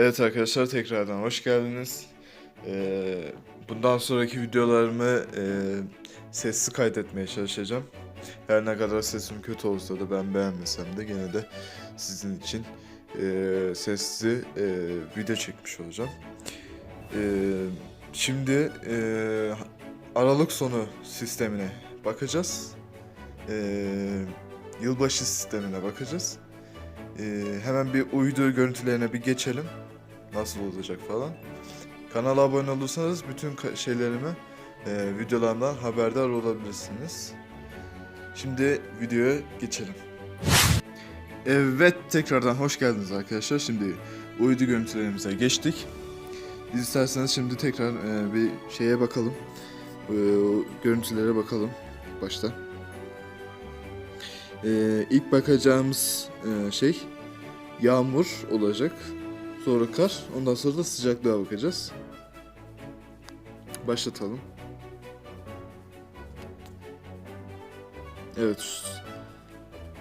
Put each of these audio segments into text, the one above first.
Evet arkadaşlar tekrardan hoş geldiniz. Ee, bundan sonraki videolarımı e, sesli kaydetmeye çalışacağım. Her ne kadar sesim kötü olsa da ben beğenmesem de gene de sizin için e, sesli e, video çekmiş olacağım. E, şimdi e, Aralık sonu sistemine bakacağız. Yılbaşı sistemine bakacağız. Hemen bir uydu görüntülerine bir geçelim. Nasıl olacak falan. Kanala abone olursanız bütün şeylerimi, e, videolarımdan haberdar olabilirsiniz. Şimdi videoya geçelim. Evet tekrardan hoş geldiniz arkadaşlar. Şimdi uydu görüntülerimize geçtik. Biz isterseniz şimdi tekrar e, bir şeye bakalım. E, görüntülere bakalım başta. Ee, ilk bakacağımız e, şey yağmur olacak. Sonra kar. Ondan sonra da sıcaklığa bakacağız. Başlatalım. Evet.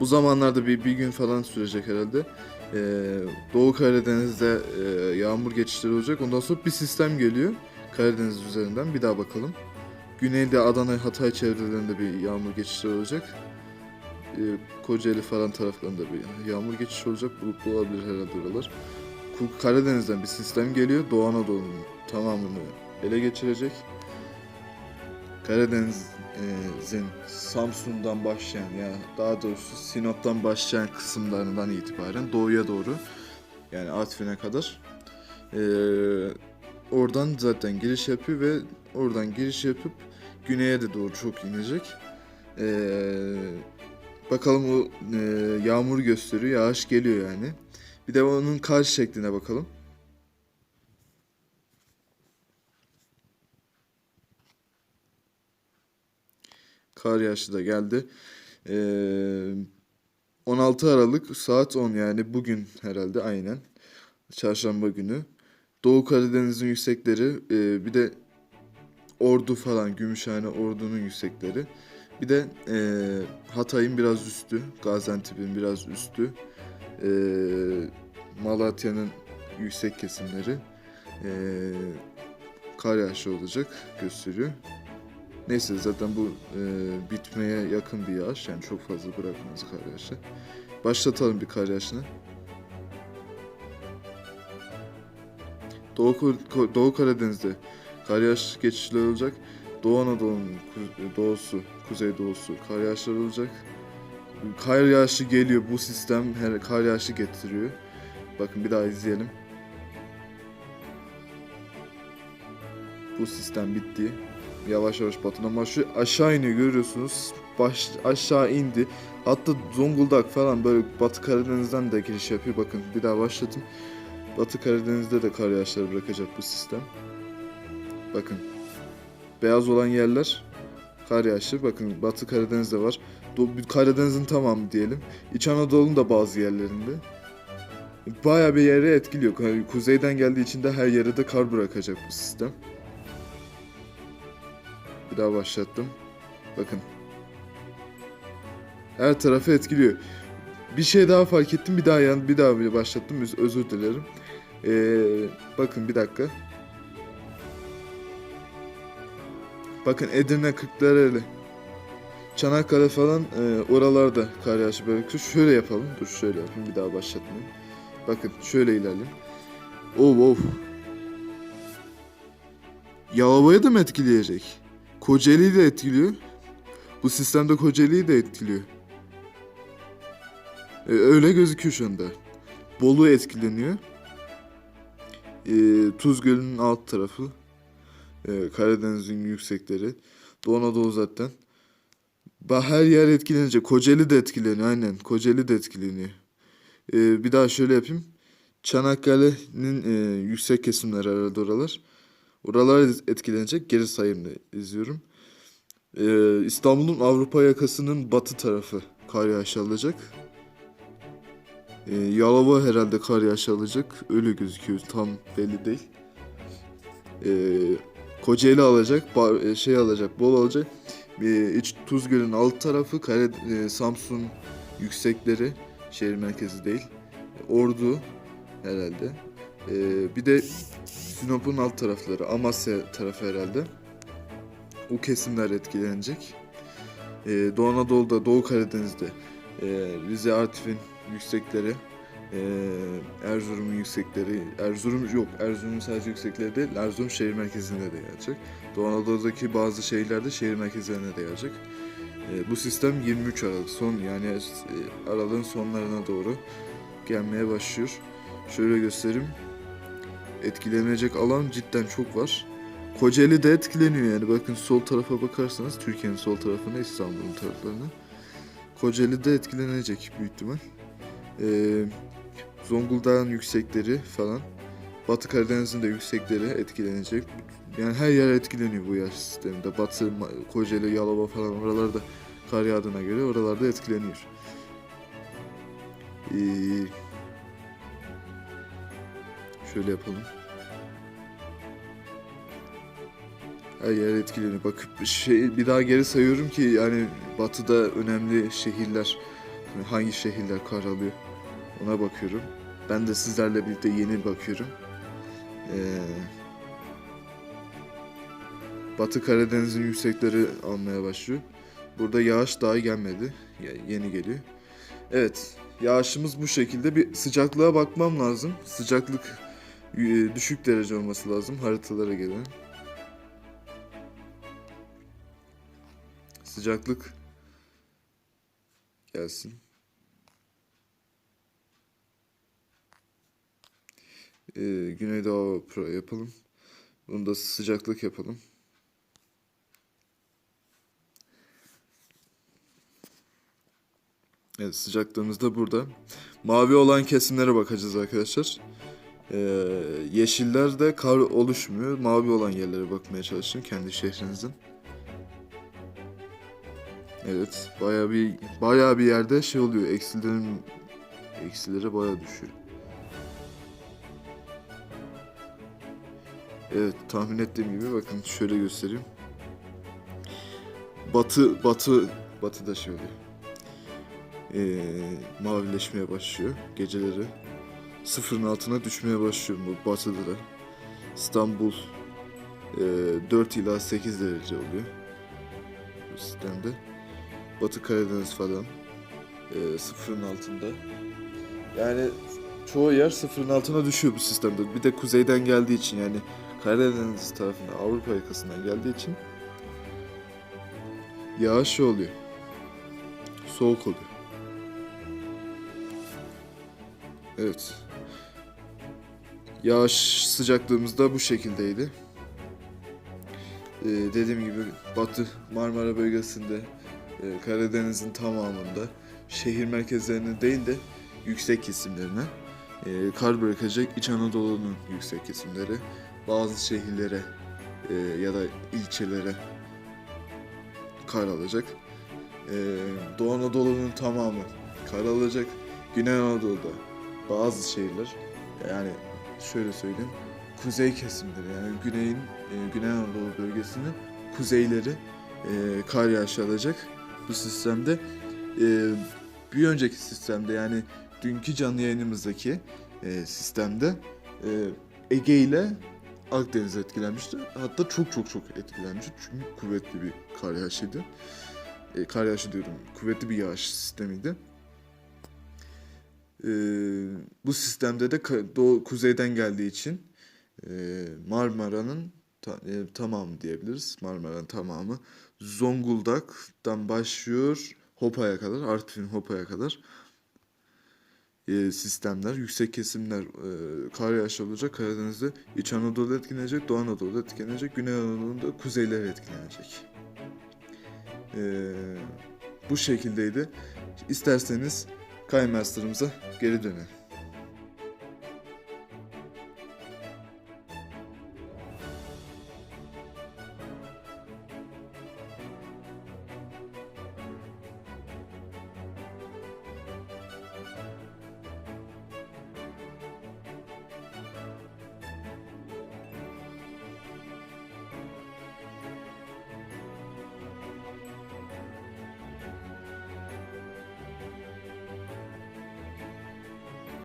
Bu zamanlarda bir, bir gün falan sürecek herhalde. Ee, Doğu Karadeniz'de e, yağmur geçişleri olacak. Ondan sonra bir sistem geliyor. Karadeniz üzerinden. Bir daha bakalım. Güneyde Adana, Hatay çevrelerinde bir yağmur geçişleri olacak e, Kocaeli falan taraflarında bir yağmur geçişi olacak. Bulutlu olabilir herhalde oralar. Karadeniz'den bir sistem geliyor. Doğu Anadolu'nun tamamını ele geçirecek. Karadeniz'in Samsun'dan başlayan ya daha doğrusu Sinop'tan başlayan kısımlarından itibaren doğuya doğru yani Artvin'e kadar e, oradan zaten giriş yapıyor ve oradan giriş yapıp güneye de doğru çok inecek. Eee Bakalım o e, yağmur gösteriyor. Yağış geliyor yani. Bir de onun kar şekline bakalım. Kar yağışı da geldi. Ee, 16 Aralık saat 10 yani bugün herhalde aynen. Çarşamba günü. Doğu Karadeniz'in yüksekleri e, bir de Ordu falan Gümüşhane Ordu'nun yüksekleri. Bir de e, Hatay'ın biraz üstü, Gaziantep'in biraz üstü, e, Malatya'nın yüksek kesimleri e, kar yağışı olacak gösteriyor. Neyse zaten bu e, bitmeye yakın bir yağış yani çok fazla bırakmaz kar yağışı. Başlatalım bir kar yağışını. Doğu, Doğu Karadeniz'de kar yağış geçişleri olacak. Doğu Anadolu'nun doğusu, kuzey doğusu kar yağışları olacak. Kar yağışı geliyor. Bu sistem her kar yağışı getiriyor. Bakın bir daha izleyelim. Bu sistem bitti. Yavaş yavaş batıdan başlıyor. Aşağı iniyor görüyorsunuz. Baş, aşağı indi. Hatta Zonguldak falan böyle Batı Karadeniz'den de giriş yapıyor. Bakın bir daha başladım. Batı Karadeniz'de de kar yağışları bırakacak bu sistem. Bakın Beyaz olan yerler kar yağışı. Bakın Batı Karadeniz'de var. Karadeniz'in tamamı diyelim. İç Anadolu'nun da bazı yerlerinde. Bayağı bir yere etkiliyor. Ku- Kuzeyden geldiği için de her yere de kar bırakacak bu sistem. Bir daha başlattım. Bakın. Her tarafı etkiliyor. Bir şey daha fark ettim. Bir daha yan, bir daha bir başlattım. Öz- Özür dilerim. Ee, bakın bir dakika. Bakın Edirne, Kırklareli, Çanakkale falan e, oralarda kar yağışı bırakıyor. Şöyle yapalım. Dur şöyle yapayım. Bir daha başlatmayayım. Bakın şöyle ilerleyelim. Of of. Yalova'yı da mı etkileyecek? Kocaeli'yi de etkiliyor. Bu sistemde Kocaeli'yi de etkiliyor. E, öyle gözüküyor şu anda. Bolu etkileniyor. E, Tuz Gölü'nün alt tarafı. Ee, Karadeniz'in yüksekleri. Doğu Anadolu zaten. Her yer etkilenecek. Kocaeli de etkileniyor aynen. Kocaeli de etkileniyor. Ee, bir daha şöyle yapayım. Çanakkale'nin e, yüksek kesimleri herhalde oralar. Oralar etkilenecek. Geri sayımla izliyorum. Ee, İstanbul'un Avrupa yakasının batı tarafı kar yağışı alacak. Yalova herhalde kar yağışı alacak. Öyle gözüküyor. Tam belli değil. Ee, Kocaeli alacak, e, şey alacak, Bol alacak. E, iç Tuzgöl'ün alt tarafı, Kare, e, Samsun yüksekleri, şehir merkezi değil. Ordu herhalde. Ee, bir de Sinop'un alt tarafları, Amasya tarafı herhalde. O kesimler etkilenecek. Doğu Anadolu'da, Doğu Karadeniz'de, e, Rize Artvin yüksekleri, e, Erzurum'un yüksekleri, Erzurum yok, Erzurum'un sadece yüksekleri değil, Erzurum şehir merkezinde de gelecek. Doğu Anadolu'daki bazı şehirlerde şehir merkezlerine de gelecek. E, bu sistem 23 Aralık son yani e, aralığın sonlarına doğru gelmeye başlıyor. Şöyle göstereyim. Etkilenecek alan cidden çok var. Kocaeli de etkileniyor yani. Bakın sol tarafa bakarsanız Türkiye'nin sol tarafına, İstanbul'un taraflarına. Kocaeli de etkilenecek büyük ihtimal. Ee, Zonguldak'ın yüksekleri falan. Batı Karadeniz'in de yüksekleri etkilenecek. Yani her yer etkileniyor bu yağış sisteminde. Batı, Kocaeli, Yalova falan oralarda kar yağdığına göre oralarda etkileniyor. Ee, şöyle yapalım. Her yer etkileniyor. Bakıp şey bir daha geri sayıyorum ki yani batıda önemli şehirler hangi şehirler kar alıyor ona bakıyorum. Ben de sizlerle birlikte yeni bakıyorum. Ee, Batı Karadeniz'in yüksekleri almaya başlıyor. Burada yağış daha gelmedi. Yeni geliyor. Evet. Yağışımız bu şekilde. Bir sıcaklığa bakmam lazım. Sıcaklık e, düşük derece olması lazım. Haritalara gelelim. Sıcaklık gelsin. Ee, Güneydoğu Pro yapalım. Bunu da sıcaklık yapalım. Evet sıcaklığımız da burada. Mavi olan kesimlere bakacağız arkadaşlar. Ee, yeşillerde kar oluşmuyor. Mavi olan yerlere bakmaya çalışın kendi şehrinizin. Evet, bayağı bir bayağı bir yerde şey oluyor. Eksilerin eksilere bayağı düşüyor. Evet, tahmin ettiğim gibi bakın şöyle göstereyim. Batı batı batıda oluyor. Ee, mavileşmeye başlıyor geceleri. Sıfırın altına düşmeye başlıyor bu batıda da. İstanbul e, 4 ila 8 derece oluyor bu sistemde. Batı Karadeniz falan e, sıfırın altında. Yani çoğu yer sıfırın altına düşüyor bu sistemde. Bir de kuzeyden geldiği için yani Karadeniz tarafına Avrupa yakasından geldiği için yağış oluyor. Soğuk oluyor. Evet. Yağış sıcaklığımız da bu şekildeydi. Ee, dediğim gibi Batı Marmara bölgesinde e, Karadeniz'in tamamında şehir merkezlerine değil de yüksek kesimlerine e, kar bırakacak İç Anadolu'nun yüksek kesimleri bazı şehirlere e, ya da ilçelere kar alacak. E, Doğu Anadolu'nun tamamı kar alacak. Güney Anadolu'da bazı şehirler yani şöyle söyleyeyim kuzey kesimleri yani güneyin e, Güney Anadolu bölgesinin kuzeyleri e, kar yağışı alacak bu sistemde. E, bir önceki sistemde yani dünkü canlı yayınımızdaki e, sistemde e, Ege ile Akdeniz etkilenmişti. Hatta çok çok çok etkilenmişti çünkü kuvvetli bir kar yağışıydı. E, kar yağışı diyorum, kuvvetli bir yağış sistemiydi. E, bu sistemde de doğu, kuzeyden geldiği için e, Marmara'nın ta- e, tamamı diyebiliriz. Marmara'nın tamamı Zonguldak'tan başlıyor Hopa'ya kadar, Artvin Hopa'ya kadar e, sistemler, yüksek kesimler e, kar yağışı olacak. Karadeniz'de İç Anadolu etkilenecek, Doğu Anadolu etkilenecek, Güney Anadolu'da kuzeyler etkilenecek. E, bu şekildeydi. İsterseniz Kaymaster'ımıza geri dönelim.